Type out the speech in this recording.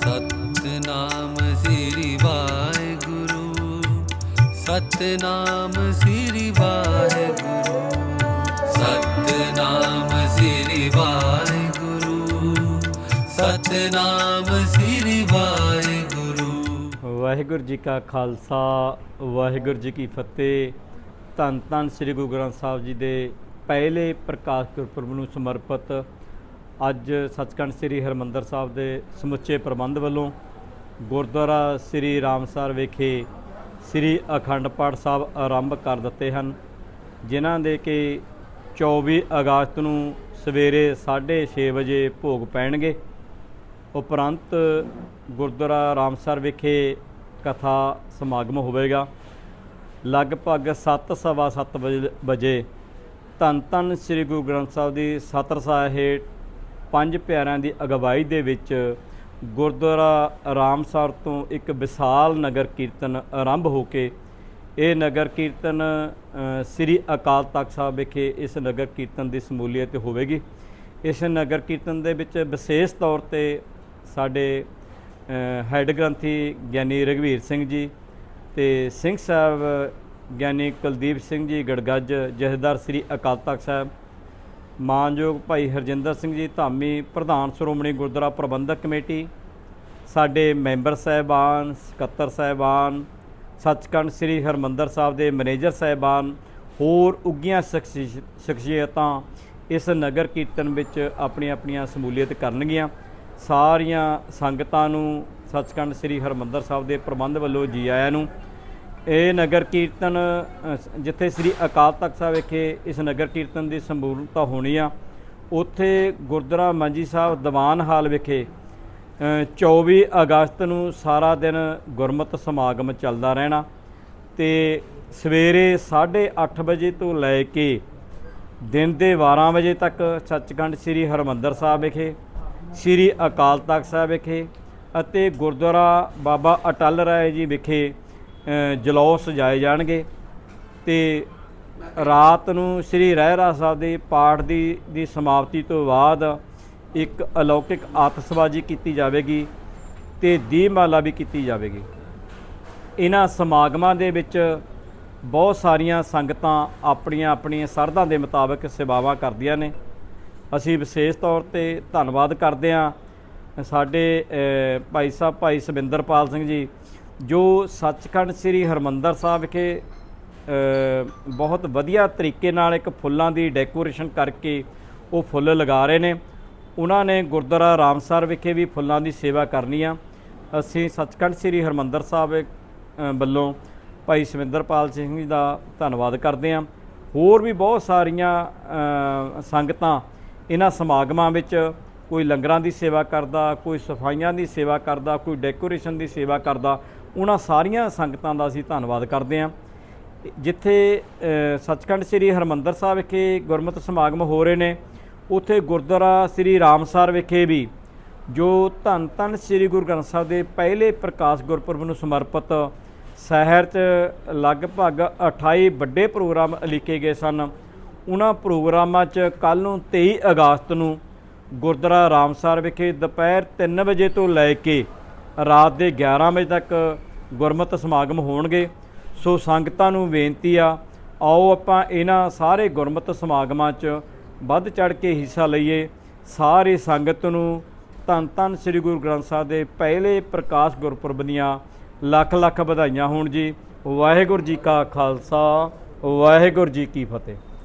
ਸਤਨਾਮ ਸ੍ਰੀ ਵਾਹਿਗੁਰੂ, ਸਤਨਾਮ ਸ੍ਰੀ ਵਾਹਿਗੁਰੂ, ਸਤਨਾਮ ਸ੍ਰੀ ਵਾਹਿਗੁਰੂ, ਸਤਨਾਮ ਸ੍ਰੀ ਵਾਹਿਗੁਰੂ। ਵਾਹਿਗੁਰੂ ਜੀ ਕਾ ਖਾਲਸਾ, ਵਾਹਿਗੁਰੂ ਜੀ ਕੀ ਫਤਿਹ। ਧੰਨ ਧੰਨ ਸ੍ਰੀ ਗੁਰੂ ਗ੍ਰੰਥ ਸਾਹਿਬ ਜੀ ਦੇ ਪਹਿਲੇ ਪ੍ਰਕਾਸ਼ ਗੁਰਪੁਰਬ ਨੂੰ ਸਮਰਪਿਤ ਅੱਜ ਸੱਚਖੰਡ ਸ੍ਰੀ ਹਰਮੰਦਰ ਸਾਹਿਬ ਦੇ ਸਮੁੱਚੇ ਪ੍ਰਬੰਧ ਵੱਲੋਂ ਗੁਰਦੁਆਰਾ ਸ੍ਰੀ ਰਾਮਸਰ ਵਿਖੇ ਸ੍ਰੀ ਅਖੰਡ ਪਾਠ ਸਾਹਿਬ ਆਰੰਭ ਕਰ ਦਿੱਤੇ ਹਨ, ਜਿਨ੍ਹਾਂ ਦੇ ਕਿ 24 ਅਗਸਤ ਨੂੰ ਸਵੇਰੇ 6:30 ਵਜੇ ਭੋਗ ਪੈਣਗੇ। ਉਪਰੰਤ ਗੁਰਦੁਆਰਾ ਰਾਮਸਰ ਵਿਖੇ ਕਥਾ ਸਮਾਗਮ ਹੋਵੇਗਾ। ਲਗਭਗ 7:30 ਵਜੇ ਵਜੇ ਧੰਨ ਧੰਨ ਸ੍ਰੀ ਗੁਰੂ ਗ੍ਰੰਥ ਸਾਹਿਬ ਦੀ ਸਤਰ ਸਾਹਿਬ ਹੇਠ ਪੰਜ ਪਿਆਰਿਆਂ ਦੀ ਅਗਵਾਈ ਦੇ ਵਿੱਚ ਗੁਰਦੁਆਰਾ ਆਰਾਮਸਰ ਤੋਂ ਇੱਕ ਵਿਸ਼ਾਲ ਨਗਰ ਕੀਰਤਨ ਆਰੰਭ ਹੋ ਕੇ ਇਹ ਨਗਰ ਕੀਰਤਨ ਸ੍ਰੀ ਅਕਾਲ ਤਖਤ ਸਾਹਿਬ ਵਿਖੇ ਇਸ ਨਗਰ ਕੀਰਤਨ ਦੀ ਸਮੂਲੀਅਤ ਹੋਵੇਗੀ। ਇਸ ਨਗਰ ਕੀਰਤਨ ਦੇ ਵਿੱਚ ਵਿਸ਼ੇਸ਼ ਤੌਰ ਤੇ ਸਾਡੇ ਅ, ਹੈੱਡ ਗ੍ਰੰਥੀ ਗਿਆਨੀ ਰਘਵੀਰ ਸਿੰਘ ਜੀ ਤੇ ਸਿੰਘ ਸਾਹਿਬ ਗਿਆਨੀ ਕੁਲਦੀਪ ਸਿੰਘ ਜੀ ਗੜਗੱਜ ਜਥੇਦਾਰ ਸ੍ਰੀ ਅਕਾਲ ਤਖਤ ਸਾਹਿਬ ਮਾਨਯੋਗ ਭਾਈ ਹਰਜਿੰਦਰ ਸਿੰਘ ਜੀ, ਧਾਮੀ ਪ੍ਰਧਾਨ ਸ਼੍ਰੋਮਣੀ ਗੁਰਦੁਆਰਾ ਪ੍ਰਬੰਧਕ ਕਮੇਟੀ, ਸਾਡੇ ਮੈਂਬਰ ਸਾਹਿਬਾਨ ਸਕੱਤਰ ਸਾਹਿਬਾਨ, ਸੱਚਖੰਡ ਸ੍ਰੀ ਹਰਮੰਦਰ ਸਾਹਿਬ ਦੇ ਮੈਨੇਜਰ ਸਾਹਿਬਾਨ, ਹੋਰ ਉੱਗੀਆਂ ਸ਼ਖਸੀ- ਸ਼ਖਸੀਅਤਾਂ ਇਸ ਨਗਰ ਕੀਰਤਨ ਵਿੱਚ ਆਪਣੀਆਂ ਆਪਣੀਆਂ ਸਮੂਲੀਅਤ ਕਰਨਗੀਆਂ। ਸਾਰੀਆਂ ਸੰਗਤਾਂ ਨੂੰ ਸੱਚਖੰਡ ਸ੍ਰੀ ਹਰਮੰਦਰ ਸਾਹਿਬ ਦੇ ਪ੍ਰਬੰਧ ਵੱਲੋਂ ਜੀ ਆਇਆਂ ਨੂੰ ਇਹ ਨਗਰ ਕੀਰਤਨ ਜਿੱਥੇ ਸ੍ਰੀ ਅਕਾਲ ਤਖਤ ਸਾਹਿਬ ਵਿਖੇ ਇਸ ਨਗਰ ਕੀਰਤਨ ਦੀ ਸੰਪੂਰਨਤਾ ਹੋਣੀ ਆ ਉੱਥੇ ਗੁਰਦੁਆਰਾ ਮੰਜੀ ਸਾਹਿਬ ਦੀਵਾਨ ਹਾਲ ਵਿਖੇ ਅ, 24 ਅਗਸਤ ਨੂੰ ਸਾਰਾ ਦਿਨ ਗੁਰਮਤਿ ਸਮਾਗਮ ਚੱਲਦਾ ਰਹਿਣਾ ਤੇ ਸਵੇਰੇ 8:30 ਵਜੇ ਤੋਂ ਲੈ ਕੇ ਦਿਨ ਦੇ 12 ਵਜੇ ਤੱਕ ਸੱਚਖੰਡ ਸ੍ਰੀ ਹਰਮੰਦਰ ਸਾਹਿਬ ਵਿਖੇ ਸ੍ਰੀ ਅਕਾਲ ਤਖਤ ਸਾਹਿਬ ਵਿਖੇ ਅਤੇ ਗੁਰਦੁਆਰਾ ਬਾਬਾ ਅਟਲ ਰਾਏ ਜੀ ਵਿਖੇ ਜਲੌਸ ਸਜਾਏ ਜਾਣਗੇ ਤੇ ਰਾਤ ਨੂੰ ਸ੍ਰੀ ਰਹਿਰਾ ਸਾਹਿਬ ਦੇ ਪਾਠ ਦੀ ਦੀ ਸਮਾਪਤੀ ਤੋਂ ਬਾਅਦ ਇੱਕ ਅਲੌਕਿਕ ਆਤਸ਼ਬਾਜ਼ੀ ਕੀਤੀ ਜਾਵੇਗੀ ਤੇ ਦੀਪਮਾਲਾ ਵੀ ਕੀਤੀ ਜਾਵੇਗੀ। ਇਹਨਾਂ ਸਮਾਗਮਾਂ ਦੇ ਵਿੱਚ ਬਹੁਤ ਸਾਰੀਆਂ ਸੰਗਤਾਂ ਆਪਣੀਆਂ ਆਪਣੀਆਂ ਸਰਧਾਂ ਦੇ ਮੁਤਾਬਕ ਸੇਵਾਵਾਂ ਕਰਦੀਆਂ ਨੇ। ਅਸੀਂ ਵਿਸ਼ੇਸ਼ ਤੌਰ ਤੇ ਧੰਨਵਾਦ ਕਰਦੇ ਹਾਂ ਸਾਡੇ ਭਾਈ ਸਾਹਿਬ, ਭਾਈ ਸਵਿੰਦਰਪਾਲ ਸਿੰਘ ਜੀ ਜੋ ਸੱਚਖੰਡ ਸ੍ਰੀ ਹਰਮੰਦਰ ਸਾਹਿਬ ਵਿਖੇ ਬਹੁਤ ਵਧੀਆ ਤਰੀਕੇ ਨਾਲ ਇੱਕ ਫੁੱਲਾਂ ਦੀ ਡੈਕੋਰੇਸ਼ਨ ਕਰਕੇ ਉਹ ਫੁੱਲ ਲਗਾ ਰਹੇ ਨੇ। ਉਹਨਾਂ ਨੇ ਗੁਰਦੁਆਰਾ ਰਾਮਸਰ ਵਿਖੇ ਵੀ ਫੁੱਲਾਂ ਦੀ ਸੇਵਾ ਕਰਨੀ ਆ। ਅਸੀਂ ਸੱਚਖੰਡ ਸ੍ਰੀ ਹਰਮੰਦਰ ਸਾਹਿਬ ਵੱਲੋਂ ਭਾਈ ਸਵਿੰਦਰਪਾਲ ਸਿੰਘ ਜੀ ਦਾ ਧੰਨਵਾਦ ਕਰਦੇ ਹਾਂ। ਹੋਰ ਵੀ ਬਹੁਤ ਸਾਰੀਆਂ ਸੰਗਤਾਂ ਇਹਨਾਂ ਸਮਾਗਮਾਂ ਵਿੱਚ ਕੋਈ ਲੰਗਰਾਂ ਦੀ ਸੇਵਾ ਕਰਦਾ, ਕੋਈ ਸਫਾਈਆਂ ਦੀ ਸੇਵਾ ਕਰਦਾ, ਕੋਈ ਡੈਕੋਰੇਸ਼ਨ ਦੀ ਸੇਵਾ ਕਰਦਾ ਉਹਨਾਂ ਸਾਰੀਆਂ ਸੰਗਤਾਂ ਦਾ ਅਸੀਂ ਧੰਨਵਾਦ ਕਰਦੇ ਹਾਂ। ਜਿੱਥੇ ਸੱਚਖੰਡ ਸ੍ਰੀ ਹਰਮੰਦਰ ਸਾਹਿਬ ਵਿਖੇ ਗੁਰਮਤਿ ਸਮਾਗਮ ਹੋ ਰਹੇ ਨੇ, ਉੱਥੇ ਗੁਰਦੁਆਰਾ ਸ੍ਰੀ ਰਾਮਸਰ ਵਿਖੇ ਵੀ, ਜੋ ਧੰਨ ਧੰਨ ਸ੍ਰੀ ਗੁਰੂ ਗ੍ਰੰਥ ਸਾਹਿਬ ਦੇ ਪਹਿਲੇ ਪ੍ਰਕਾਸ਼ ਗੁਰਪੁਰਬ ਨੂੰ ਸਮਰਪਿਤ ਸ਼ਹਿਰ 'ਚ ਲਗਭਗ 28 ਵੱਡੇ ਪ੍ਰੋਗਰਾਮ ਲਿਖੇ ਗਏ ਸਨ। ਉਹਨਾਂ ਪ੍ਰੋਗਰਾਮਾਂ 'ਚ ਕੱਲ ਨੂੰ 23 ਅਗਸਤ ਨੂੰ ਗੁਰਦੁਆਰਾ ਰਾਮਸਰ ਵਿਖੇ ਦੁਪਹਿਰ 3 ਵਜੇ ਤੋਂ ਲੈ ਕੇ ਰਾਤ ਦੇ 11 ਵਜੇ ਤੱਕ ਗੁਰਮਤਿ ਸਮਾਗਮ ਹੋਣਗੇ। ਸੋ ਸੰਗਤਾਂ ਨੂੰ ਬੇਨਤੀ ਆ, ਆਓ ਆਪਾਂ ਇਹਨਾਂ ਸਾਰੇ ਗੁਰਮਤਿ ਸਮਾਗਮਾਂ 'ਚ ਵੱਧ ਚੜ ਕੇ ਹਿੱਸਾ ਲਈਏ। ਸਾਰੇ ਸੰਗਤ ਨੂੰ ਧੰਨ ਧੰਨ ਸ੍ਰੀ ਗੁਰੂ ਗ੍ਰੰਥ ਸਾਹਿਬ ਦੇ ਪਹਿਲੇ ਪ੍ਰਕਾਸ਼ ਗੁਰਪੁਰਬ ਦੀਆਂ ਲੱਖ ਲੱਖ ਵਧਾਈਆਂ ਹੋਣ ਜੀ। ਵਾਹਿਗੁਰੂ ਜੀ ਕਾ ਖਾਲਸਾ, ਵਾਹਿਗੁਰੂ ਜੀ ਕੀ ਫਤਿਹ।